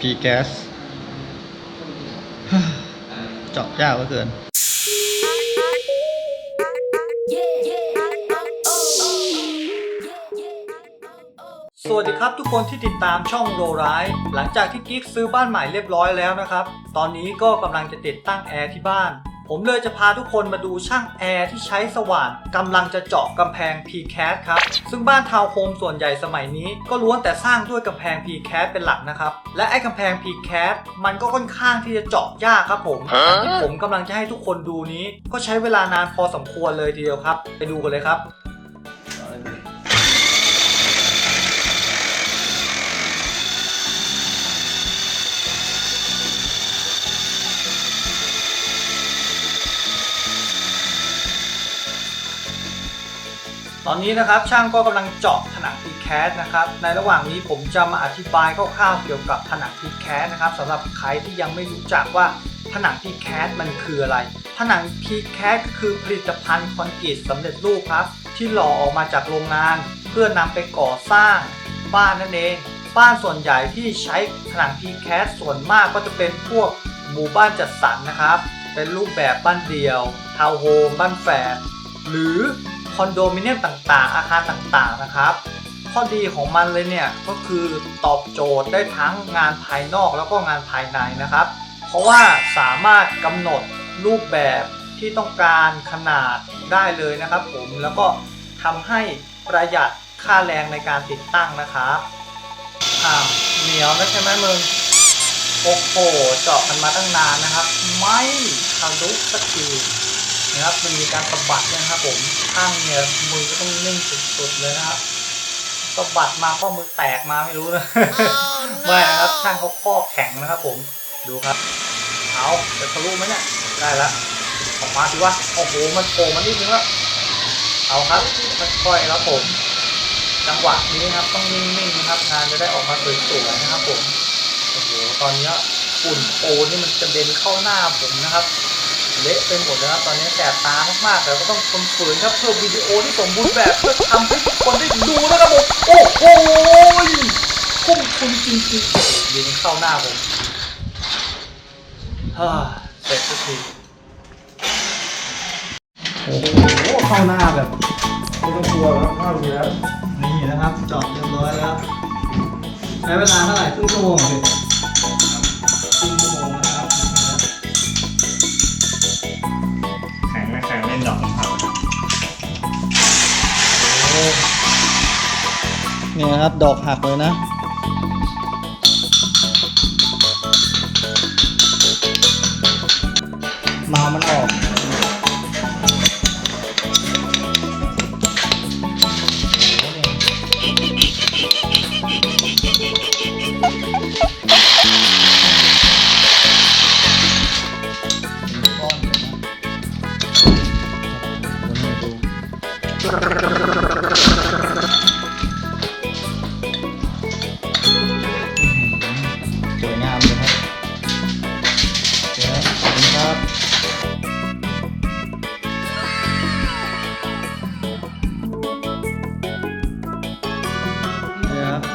พีแก๊สเจาะยากเหลือเกินสวัสดีครับทุกคนที่ติดตามช่องโรไรหลังจากที่กิ๊กซื้อบ้านใหม่เรียบร้อยแล้วนะครับ ตอนนี้ก็กำลังจะติดตั้งแอร์ที่บ้าน ผมเลยจะพาทุกคนมาดูช่างแอร์ที่ใช้สว่านกำลังจะเจาะกำแพง PCAT ครับ ซึ่งบ้านทาวน์โฮมส่วนใหญ่สมัยนี้ ก็ล้วนแต่สร้างด้วยกำแพง PCAT เป็นหลักนะครับ และไอ้กำแพง PCAT มันก็ค่อนข้างที่จะเจาะยากครับผมที่ผมกำลังจะให้ทุกคนดูนี้ ก็ใช้เวลานานพอสมควรเลยทีเดียวครับ ไปดูกันเลยครับ ตอนนี้นะครับช่างก็กำลังเจาะผนัง PCAT นะครับ ในระหว่างนี้ผมจะมาอธิบายคร่าวๆเกี่ยวกับผนัง PCAT นะครับสำหรับใครที่ยังไม่รู้จักว่าผนัง PCAT มันคืออะไร ผนัง PCAT ก็คือผลิตภัณฑ์คอนกรีตสำเร็จรูปครับ ที่หล่อออกมาจากโรงงาน เพื่อนำไปก่อสร้างบ้านนั่นเอง บ้านส่วนใหญ่ที่ใช้ผนัง PCAT ส่วนมากก็จะเป็นพวกหมู่บ้านจัดสรรนะครับ เป็นรูปแบบบ้านเดียวทาวน์โฮมบ้านแฝดหรือ คอนโดมิเนียมต่างๆ อาคารต่างๆนะครับ ข้อดีของมันเลยเนี่ยก็คือตอบโจทย์ได้ทั้งงานภายนอกแล้วก็งานภายในนะครับ เพราะว่าสามารถกำหนดรูปแบบที่ต้องการขนาดได้เลยนะครับ ผมแล้วก็ทำให้ประหยัดค่าแรงในการติดตั้งนะครับอ้าวเหนียวนะใช่ไหมมึงโอ้โหเจาะมันมาตั้งนานนะครับ ไม่ทะลุสักที นะครับมันมีการสะบัดด้วยนะครับผมข้างเนี่ยมือก็ต้องนิ่งสุดๆเลยนะครับสะบัดมาข้อมือแตกมาไม่รู้นะไม่นะครับช่างเขาข้อแข็งนะครับผมดูครับเอาจะทะลุไหมเนี่ยได้ละออกมาสิวะโอ้โหมันโผล่มานิดนึงแล้วเอาครับค่อยๆครับผมจังหวะนี้นะครับต้องนิ่งๆนะครับงานจะได้ออกมาสวยๆนะครับผมโอ้โหตอนนี้ฝุ่นโอนี่มันกระเด็นเข้าหน้าผมนะครับ เละไปหมดเลยครับ ตอนนี้แสบตามากๆแต่ก็ต้องทนฝืนครับเพื่อวิดีโอที่สมบูรณ์แบบเพื่อทำให้ทุกคนได้ดูนะครับผมโอ้โหทุ่มทุนจริงๆยิงเข้าหน้าผมฮ่าเสร็จสักทีโอ้โหเข้าหน้าแบบไม่ต้องกลัวครับเข้าอยู่แล้วนี่นะครับเจอดเรียบร้อยแล้วใช้เวลาเท่าไหร่ครึ่งชั่วโมงสิครึ่ นี่นะครับ ดอกหักเลยนะ มามันออก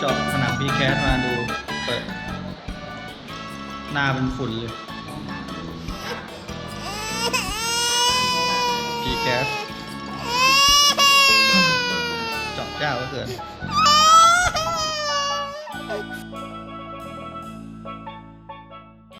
จาะผนังพีแคสมาดูเปิดหน้าเป็นฝุ่นเลยพีแคสเจาะยากเหลือเกิน